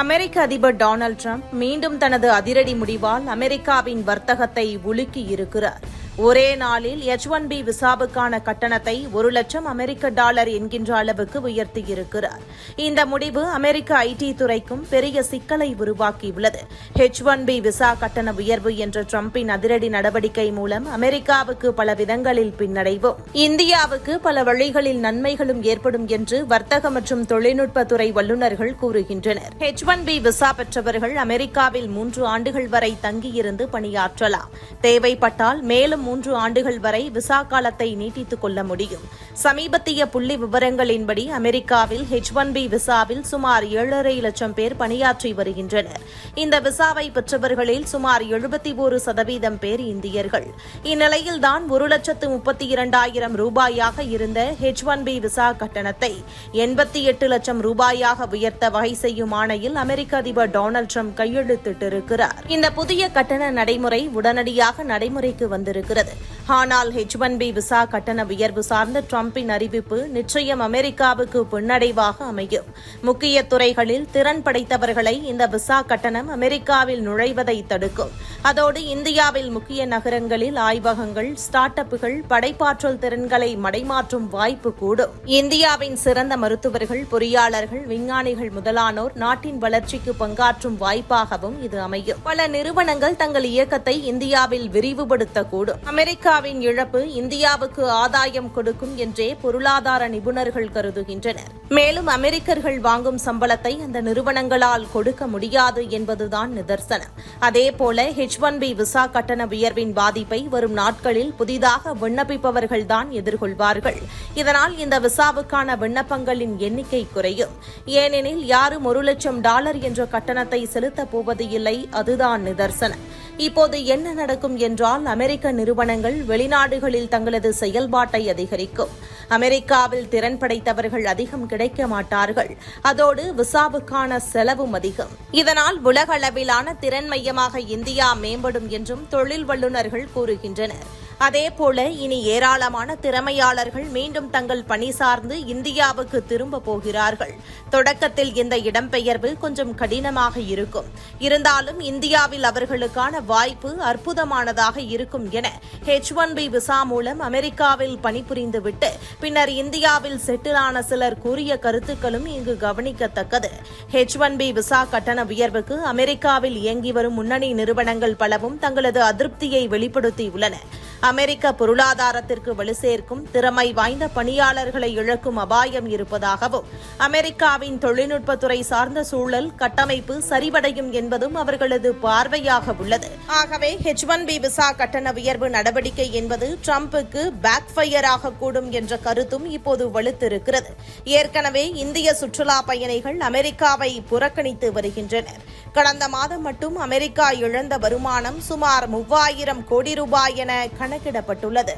அமெரிக்க அதிபர் Donald Trump மீண்டும் தனது அதிரடி முடிவால் அமெரிக்காவின் வர்த்தகத்தை உலுக்கி இருக்கிறார். ஒரே நாளில் எச் ஒன் பி விசாவுக்கான கட்டணத்தை ஒரு லட்சம் அமெரிக்க டாலர் என்கின்ற அளவுக்கு உயர்த்தியிருக்கிறார். இந்த முடிவு அமெரிக்க ஐடி துறைக்கும் பெரிய சிக்கலை உருவாக்கியுள்ளது. ஹெச் ஒன் பி விசா கட்டண உயர்வு என்ற டிரம்பின் அதிரடி நடவடிக்கை மூலம் அமெரிக்காவுக்கு பல விதங்களில் பின்னடைவும். இந்தியாவுக்கு பல வழிகளில் நன்மைகளும் ஏற்படும் என்று வர்த்தக மற்றும் தொழில்நுட்பத்துறை வல்லுநர்கள் கூறுகின்றனர். ஹெச் ஒன் பி விசா பெற்றவர்கள் அமெரிக்காவில் மூன்று ஆண்டுகள் வரை தங்கியிருந்து பணியாற்றலாம். தேவைப்பட்டால் மேலும் மூன்று ஆண்டுகள் வரை விசா காலத்தை நீட்டித்துக் கொள்ள முடியும். சமீபத்திய புள்ளி விவரங்களின்படி அமெரிக்காவில் ஹெச் ஒன் பி விசாவில் சுமார் ஏழரை லட்சம் பேர் பணியாற்றி வருகின்றனர். இந்த விசாவை பெற்றவர்களில் சுமார் எழுபத்தி ஒரு சதவீதம் பேர் இந்தியர்கள். இந்நிலையில்தான் ஒரு லட்சத்து முப்பத்தி இரண்டாயிரம் ரூபாயாக இருந்த ஹெச் ஒன் பி விசா கட்டணத்தை எண்பத்தி எட்டு லட்சம் ரூபாயாக உயர்த்த வகை செய்யும் ஆணையில் அமெரிக்க அதிபர் டொனால்டு ட்ரம்ப் கையெழுத்திட்டிருக்கிறார். இந்த புதிய கட்டண நடைமுறை உடனடியாக நடைமுறைக்கு வந்திருக்கிறது வருகிறது ஆனால் ஹெச் ஒன் பி விசா கட்டண உயர்வு சார்ந்த ட்ரம்பின் அறிவிப்பு நிச்சயம் அமெரிக்காவுக்கு பின்னடைவாக அமையும். முக்கிய துறைகளில் திறன் படைத்தவர்களை இந்த விசா கட்டணம் அமெரிக்காவில் நுழைவதை தடுக்கும். அதோடு இந்தியாவில் முக்கிய நகரங்களில் ஆய்வகங்கள் ஸ்டார்ட் அப்புகள் படைப்பாற்றல் திறன்களை மடைமாற்றும் வாய்ப்பு கூடும். இந்தியாவின் சிறந்த மருத்துவர்கள் பொறியாளர்கள் விஞ்ஞானிகள் முதலானோர் நாட்டின் வளர்ச்சிக்கு பங்காற்றும் வாய்ப்பாகவும் இது அமையும். பல நிறுவனங்கள் தங்கள் இயக்கத்தை இந்தியாவில் விரிவுபடுத்தக்கூடும். அமெரிக்காவின் இழப்பு இந்தியாவுக்கு ஆதாயம் கொடுக்கும் என்றே பொருளாதார நிபுணர்கள் கருதுகின்றனர். மேலும் அமெரிக்கர்கள் வாங்கும் சம்பளத்தை அந்த நிறுவனங்களால் கொடுக்க முடியாது என்பதுதான் நிதர்சனம். அதேபோல ஹெச் ஒன் பி விசா கட்டண உயர்வின் பாதிப்பை வரும் நாட்களில் புதிதாக விண்ணப்பிப்பவர்கள்தான் எதிர்கொள்வார்கள். இதனால் இந்த விசாவுக்கான விண்ணப்பங்களின் எண்ணிக்கை குறையும். ஏனெனில் யாரும் ஒரு லட்சம் டாலர் என்ற கட்டணத்தை செலுத்தப் போவது இல்லை அதுதான் நிதர்சனம். இப்போது என்ன நடக்கும் என்றால் அமெரிக்க நிறுவனங்கள் வெளிநாடுகளில் தங்களது செயல்பாட்டை அதிகரிக்கும். அமெரிக்காவில் திறன் படைத்தவர்கள் அதிகம் கிடைக்க மாட்டார்கள். அதோடு விசாவுக்கான செலவும் அதிகம். இதனால் உலக அளவிலான திறன் மையமாக இந்தியா மேம்படும் என்றும் தொழில் வல்லுநர்கள் கூறுகின்றனர். அதேபோல இனி ஏராளமான திறமையாளர்கள் மீண்டும் தங்கள் பணி சார்ந்து இந்தியாவுக்கு திரும்ப போகிறார்கள். தொடக்கத்தில் இந்த இடம்பெயர்வு கொஞ்சம் கடினமாக இருக்கும். இருந்தாலும் இந்தியாவில் அவர்களுக்கான வாய்ப்பு அற்புதமானதாக இருக்கும் என ஹெச் ஒன் பி விசா மூலம் அமெரிக்காவில் பணிபுரிந்துவிட்டு பின்னர் இந்தியாவில் செட்டிலான சிலர் கூறிய கருத்துக்களும் இங்கு கவனிக்கத்தக்கது. ஹெச் ஒன் பி விசா கட்டண உயர்வுக்கு அமெரிக்காவில் இயங்கி வரும் முன்னணி நிறுவனங்கள் பலவும் தங்களது அதிருப்தியை வெளிப்படுத்தியுள்ளன. அமெரிக்க பொருளாதாரத்திற்கு வலுசேர்க்கும் திறமை வாய்ந்த பணியாளர்களை இழக்கும் அபாயம் இருப்பதாகவும் அமெரிக்காவின் தொழில்நுட்பத்துறை சார்ந்த சூழல் கட்டமைப்பு சரிவடையும் என்பதும் அவர்களது பார்வையாக உள்ளது. ஆகவே ஹெச் ஒன் பி விசா கட்டண உயர்வு நடவடிக்கை என்பது ட்ரம்புக்கு பேக் ஃபயர் ஆகக்கூடும் என்ற கருத்தும் இப்போது வலுத்திருக்கிறது. ஏற்கனவே இந்திய சுற்றுலா பயணிகள் அமெரிக்காவை புறக்கணித்து வருகின்றனர். கடந்த மாதம் மட்டும் அமெரிக்கா இழந்த வருமானம் சுமார் மூவாயிரம் கோடி ரூபாய் என கணக்கிடப்பட்டுள்ளது.